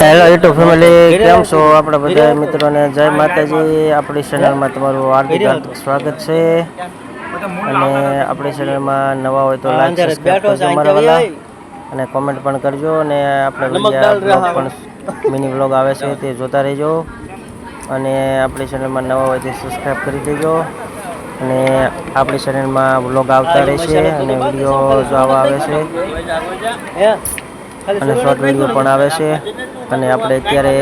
Hello YouTube family કેમ છો? આપણા બધા મિત્રોને જય માતાજી. આપણી ચેનલમાં તમારું હાર્દિક હાર્દિક સ્વાગત છે. અને આપણી ચેનલમાં નવા હોય તો લાઈક સબસ્ક્રાઇબ કરજો વાલા. અને કોમેન્ટ પણ કરજો. અને આપણે બીજા પણ મિની બ્લોગ આવે છે તે જોતા રહેજો. અને આપણી ચેનલમાં નવા હોય તે સબસ્ક્રાઈબ કરી દેજો. અને આપણી ચેનલમાં બ્લોગ આવતા રહેશે અને વીડિયો જોવા આવે છે. અને શોર્ટ વીડિયો પણ આવે છે. અને આપણે અત્યારે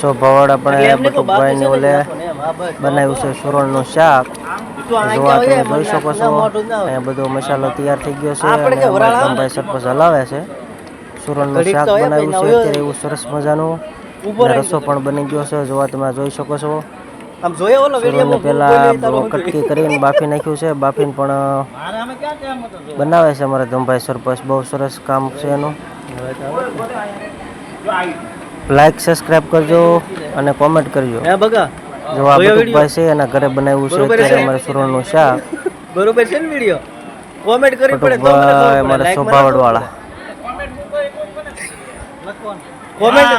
સો ભવાડ આપણે બટુકભાઈને ઓલે બનાવ્યું છે સુરણનું શાક. જોવા તમે જોઈ શકો છો. અહીંયા બધો મસાલો તૈયાર થઈ ગયો છે અને રામભાઈ સરપંચ હલાવે છે. સુરણનું શાક બનાવ્યું છે. અત્યારે એવું સરસ મજાનું. રસો પણ બની ગયો છે. જોવા તમે જોઈ શકો છો. આમ જોયો ઓલો સુરણને પહેલા કટકી કરીને બાફી નાખ્યું છે બાફીને પણ બનાવે છે અમારા ધમભાઈ સરપંચ બહુ સરસ કામ છે એનું. લાઈક સબસ્ક્રાઇબ કરજો અને કોમેન્ટ કરજો. હે બગા? જો આ ભાઈ છે એના ઘરે બનાવ્યું છે ત્યારે અત્યારે અમારે સુરણનું શાક. બરોબર છે ને વિડિયો કોમેન્ટ કરવી પડે તો અમારા સોભાવડ વાળા કોમેન્ટ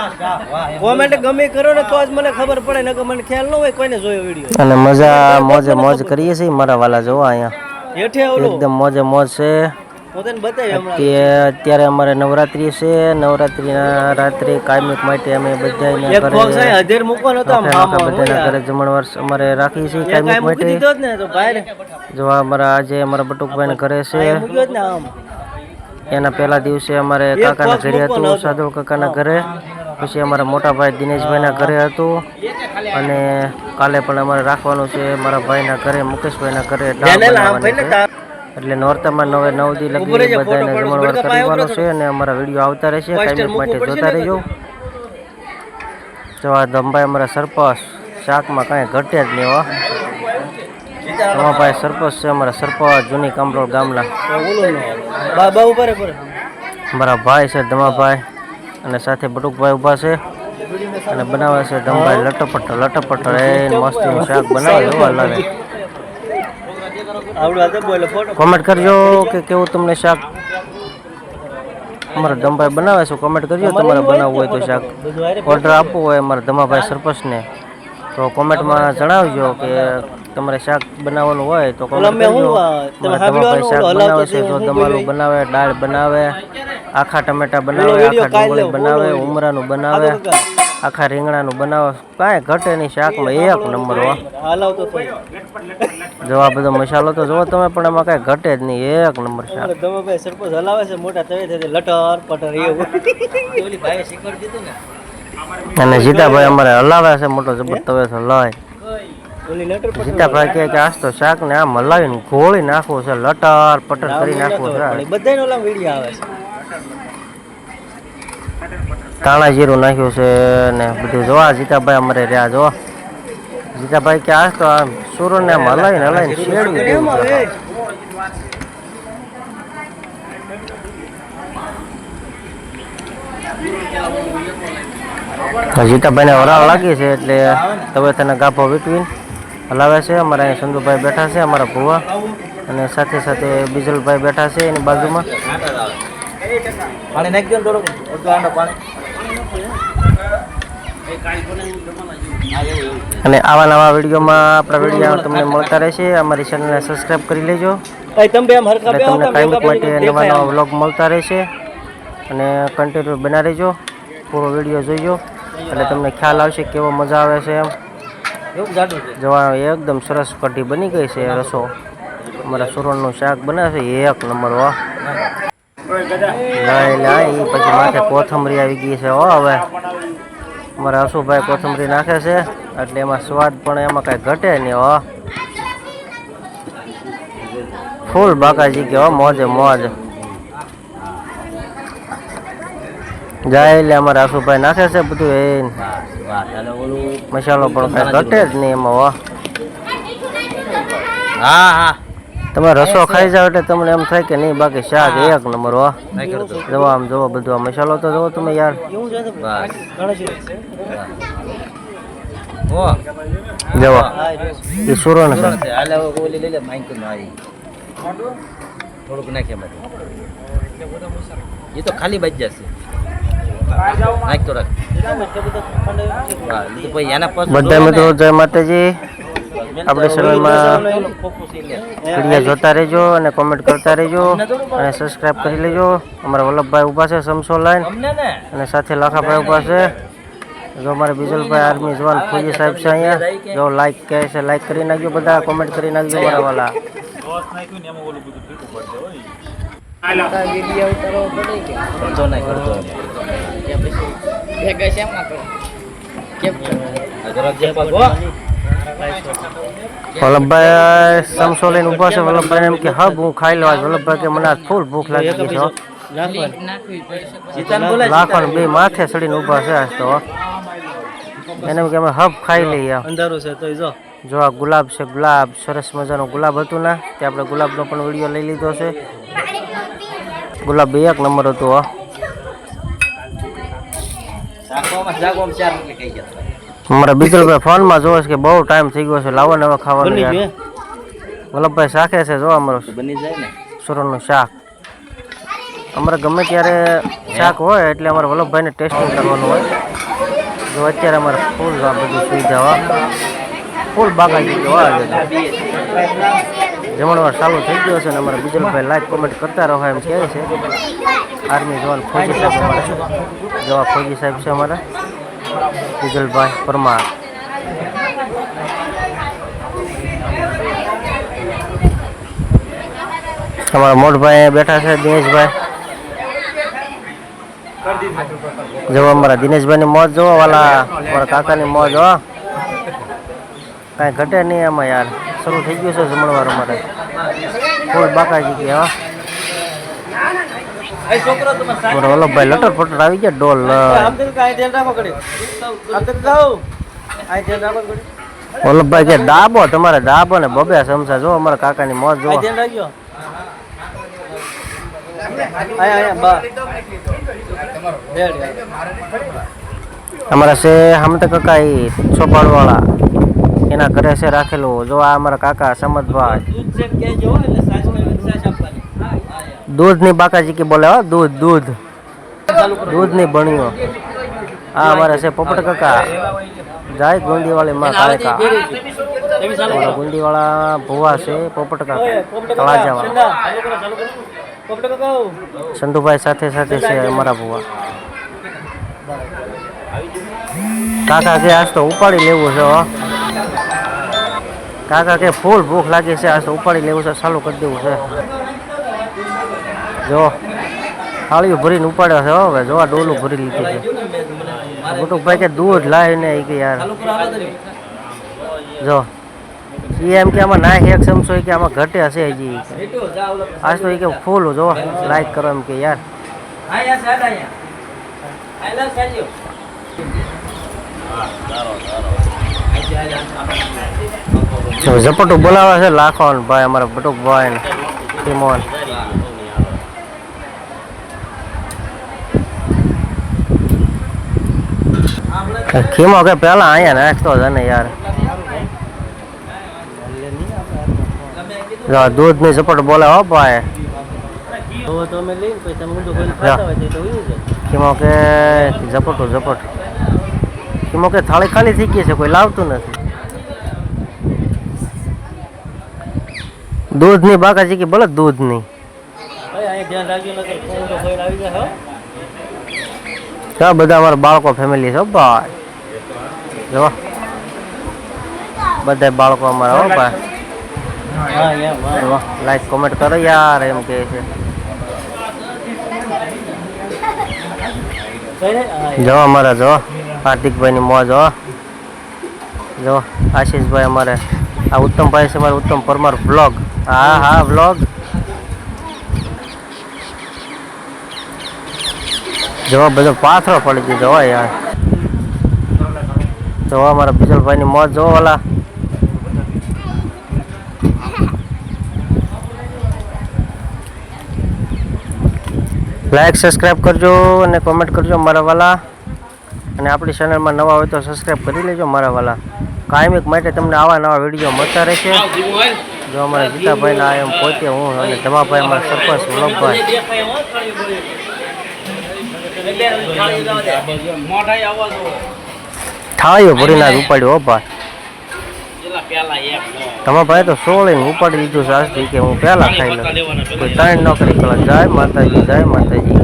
કોમેન્ટ ગમે કરો ને તો જ મને ખબર પડે નકર મને ખ્યાલ ન હોય કોઈને જોયો વિડિયો. અને મજા મોજે મોજ કરીએ છીએ મારા વાલા જોવા અહીંયા. હેઠે ઓલો એકદમ મોજે મોજ છે. અત્યારે અમારે નવરાત્રી છે. નવરાત્રીના રાત્રે કાયમિક માટે અમે બધા બધા ઘરે જમણવાર અમારે રાખીએ છીએ એક કાયમિક માટે. જ અમારા આજે અમારા બટુકભાઈ ઘરે છે. એના પહેલા દિવસે અમારે કાકાના ઘરે હતું સાદુલ કાકાના ઘરે. પછી અમારા મોટા ભાઈ દિનેશભાઈના ઘરે હતું. અને કાલે પણ અમારે રાખવાનું છે. મારા ભાઈના ઘરે મુકેશભાઈના ઘરે. એટલે નોરતામાં નવે નવ દી લગી બધાને જમણવાર કરવાનો છે અને અમારા વીડિયો આવતા રહેશે કાયમિક માટે જોતા રહેજો. જો આ ધમભાઈ અમારા સરપંચ શાકમાં કાંઈ ઘટે જ નહીં હો ધમાભાઈ સરપંચ છે અમારા સરપંચ જૂની કામરોડ ગામના. મારા ભાઈ છે ધમાભાઈ અને સાથે બટુકભાઈ ઊભા છે અને બનાવે છે ધમભાઈ લટપટ લટપટ એ મસ્તીનું શાક બનાવે જોવા લાગે કોમેન્ટ કરજો કે કેવું તમને શાક. અમારા ધમભાઈ બનાવે છે કોમેન્ટ કરજો તમારે બનાવવું હોય તો શાક. ઓર્ડર આપવો હોય અમારા ધમાભાઈ સરપંચને. તો કોમેન્ટમાં જણાવજો કે તમારે શાક બનાવવાનું હોય તો બનાવે છે તે જો હું દમાલું બોલ્યો. બનાવે દાળ બનાવે આખા ટમેટા બનાવે આખા ડુંગળી બનાવે ઉમરાનું બનાવે આખા રીંગણાનું બનાવે. કાંઈ ઘટે નહીં શાકમાં એક નંબર હો. જો આ બધો મસાલો તો જુઓ તમે પણ એમાં કાંઈ ઘટે જ નહીં એક નંબર શાક. સરપંચ હલાવે છે મોટા તવે લટર પટર એવું. ઓલી શીખવાડી દીધું ને અને જીતાભાઈ અમારે હલાવે છે મોટો જબર તવે તો જીતાભાઈ કે આજ તો શાક ને આ મલાવીને ગોળી નાખવું છે લટર પટર કરી નાખવું છે. બધાને ઓલા વીડિયો આવે છે. કાણા જીરું નાખ્યું છે ને બધું જોવા જીતાભાઈ અમારે રહ્યા જો જીતાભાઈ કે આજ તો આમ સુરને આમ હલાવીને હલાવીને શેડવી દેવું. જીતાભાઈને વરાળ લાગી છે એટલે તમે તેને ગાભો વીટવીને હલાવે છે. અમારા અહીં સંધુભાઈ બેઠા છે અમારા ભુવા. અને સાથે સાથે બીજલભાઈ બેઠા છે એની બાજુમાં. અને આવા નવા વિડીયોમાં આપણા વીડિયો તમને મળતા રહેશે. અમારી ચેનલને સબસ્ક્રાઈબ કરી લેજો. તમને કાયમિક માટે નવા નવા વ્લોગ મળતા રહેશે. અને કન્ટિન્યુ બના રહેજો પૂરો વીડિયો જોઈજો. એટલે તમને ખ્યાલ આવશે કેવો મજા આવે છે એમ. એવું જાડું છે? જોવા એકદમ સરસ કઢી બની ગઈ છે રસો. અમારા સુરણનું શાક બનાવે છે, એક નંબર વાહ લાય લાય પછી માથે કોથમરી આવી ગઈ છે હો હવે. અમારા હસુભાઈ કોથમરી નાખે છે, એટલે એમાં સ્વાદ પણ એમાં કાંઈ ઘટે નહીં હો. ફૂલ બાકાજી કે હો, મોજે મોજ. જાય એટલે અમારા હસુભાઈ નાખે છે બધું એ મસાલો પણ કઈ ઘટે જ નહીં એમાં વાહ હા હા. તમે રસો ખાઈ જાવ એટલે તમને એમ થાય કે નહીં બાકી શાક એક નંબર વાહ જોવો આમ જવો બધું આ મસાલો તો જોવો તમે યાર. જોવો એ સુરણ છે. હાલે ઓલી લઈ લે માઈક નો આવી. થોડુંક નાખે એ તો ખાલી બાજ જશે નાખ તો રાખ હા એના બધા મિત્રો જય માતાજી. આપણી સમયમાં વીડિયો જોતા રહેજો અને કોમેન્ટ કરતા રહેજો અને સબસ્ક્રાઇબ કરી લેજો. અમારા વલ્લભભાઈ ઊભા છે સમસો લાઈન અને સાથે લાખાભાઈ ઊભા છે. જો અમારે બીજલભાઈ આર્મી જવાન ફોજી સાહેબ છે અહીંયા. જો લાઈક કહે છે લાઈક કરી નાખજો બધા કોમેન્ટ કરી નાખજો મારા વાલા. કરતો નહીં કરતો આ જરાક જે પાછું, હો. વલ્લભભાઈ સમસો લઈને ઊભા છે. વલ્લભભાઈ એમ કે હબ હું ખાઈ લઉં. વલ્લભભાઈ કે મને આજ ફૂલ ભૂખ લાગી ગઈ છે હો. જીતાને બોલાય, લાખો બે માથે ચડીને ઊભા છે આજ તો એને કે અમે હબ ખાઈ લઈએ. અંધારું છે તો જો. જો આ ગુલાબ છે ગુલાબ સરસ મજાનું ગુલાબ હતું ને તે આપણે ગુલાબનો પણ વીડિયો લઈ લીધો છે. ગુલાબ એક નંબર હતું અમારા બીજલભાઈ ફોનમાં જોવે છે કે બહુ ટાઈમ થઈ ગયો છે. લાવો ને હવે ખાવાનું વલ્લભભાઈ શાખે છે જો અમારું બની જાય ને. સુરણનું શાક. અમારે ગમે ત્યારે શાક હોય એટલે અમારે વલ્લભભાઈને ટેસ્ટિંગ કરવાનું હોય. જો અત્યારે અમારે ફૂલ આ બધી સુવિધા હોય ફૂલ બાગાજી જમણવાર ચાલુ થઈ ગયો છે ને અમારા બીજલભાઈ લાઈક કોમેન્ટ કરતા રહો એમ કહે છે. આર્મી જવાન ફોજી સાહેબ અમારા. જવા ફોજી સાહેબ છે અમારા. વિજલભાઈ પરમાર. અમારા મોટભાઈ બેઠા છે, દિનેશભાઈ. જવા અમારા દિનેશભાઈની મોજ જોવો વાલા અમારા કાકાની મોજ, હો. કાંઈ ઘટે નહીં એમાં યાર. શરૂ થઈ ગયું છે જમણવાર અમારે. ફૂલ બાકાજી કે હો છોકરો તમે અમારા વલ્લભભાઈ લટર ફટર આવી ગયા ડોલ વલ્લભભાઈ કે ડાબો તમારે ડાબો ને બબે સમસા જો અમારા કાકાની બા. રેડી અમારા છે હમતે કાકા એ ચોપાડવાળા. એના ઘરે છે રાખેલું. જો આ અમારા કાકા સમદભાઈ દૂધની બાકાજી કે બોલે હો દૂધ દૂધ. દૂધની બણ્યો આ અમારે છે પોપટ કાકા. જાય ગુંદીવાળી માં કાળકા કરો ભુવા છે પોપટ કાકા. તળાજાવાળા સંધુભાઈ સાથે સાથે છે અમારા ભુવા. કાકા કે આજ તો ઉપાડી લેવું છે કાકા કે ફૂલ ભૂખ લાગી છે આજ તો ઉપાડી લેવું છે ચાલુ કરી દેવું છે. જો થાળીઓ ભરીને ઉપાડ્યો છે હવે. જો આ ડોલું ભરી લીધું છે. ગુટુકભાઈ કે દૂધ લાવીને એ કે યાર. જો એ એમ કે આમાં નાખ એક સમસો કે આમાં ઘટે હશે હજી. આજ તો એ કે ફૂલ, જો લાઈક કરો એમ કે યાર. ઝપટું બોલાવે છે લાખો ને ભાઈ, અમારા બટુકભાઈ ને, ટીમોન. ખીમો કે પેલા અહીંયા નાખતો જ ને યાર જો દૂધની ઝપટ બોલે હો ભાઈ તો તમે લઈને પછી તમે ઊંધું ખોલીને ખાતા હોય તો એવું છે ખીમો કે ઝપટું ઝપટ ખીમો કે થાળી ખાલી થઈ ગઈ છે કોઈ લાવતું નથી દૂધની બાકાજી કે બોલે દૂધની ભાઈ અહીંયા ધ્યાન રાખજો નકર ઊંધો ખોઈને આવી જાય હો આ બધા અમારા બાળકો ફેમિલી છે હો ભાઈ જો. બધા બાળકો અમારા, હો, ભાઈ. લાઈક કોમેન્ટ કરો યાર, એમ કહે છે? જો અમારા, જો, હાર્દિકભાઈની મોજ, હો. જો, આશીષભાઈ અમારે, આ ઉત્તમભાઈ છે અમારે ઉત્તમ પરમાર બ્લોગ હા હા બ્લોગ જો, બધો પાથરો પડી ગયો યાર. જો અમારા બીજલભાઈની મોત જોવો ઓલા લાઈક સબસ્ક્રાઈબ કરજો અને કોમેન્ટ કરજો મારા વાલા. અને આપણી ચેનલમાં નવા હોય તો સબસ્ક્રાઈબ કરી લેજો મારા વાલા. કાયમિક માટે તમને આવા નવા વીડિયો મળતા રહેશે. જો અમારા જીતાભાઈ ના એમ પોતે હું અને ધમાભાઈ અમારા સરપંચ વલ્લભભાઈ. દેખાય હો થાળીઓ ભરીને આજ ઉપાડ્યો ભાઈ તો પેલા એક નો. તો સોળીને ઉપાડી દીધું છે કે હું પહેલા ખાઈ લઉં કોઈ ત્રણ નોકરી કરવા જાય માતાજી જાય માતાજી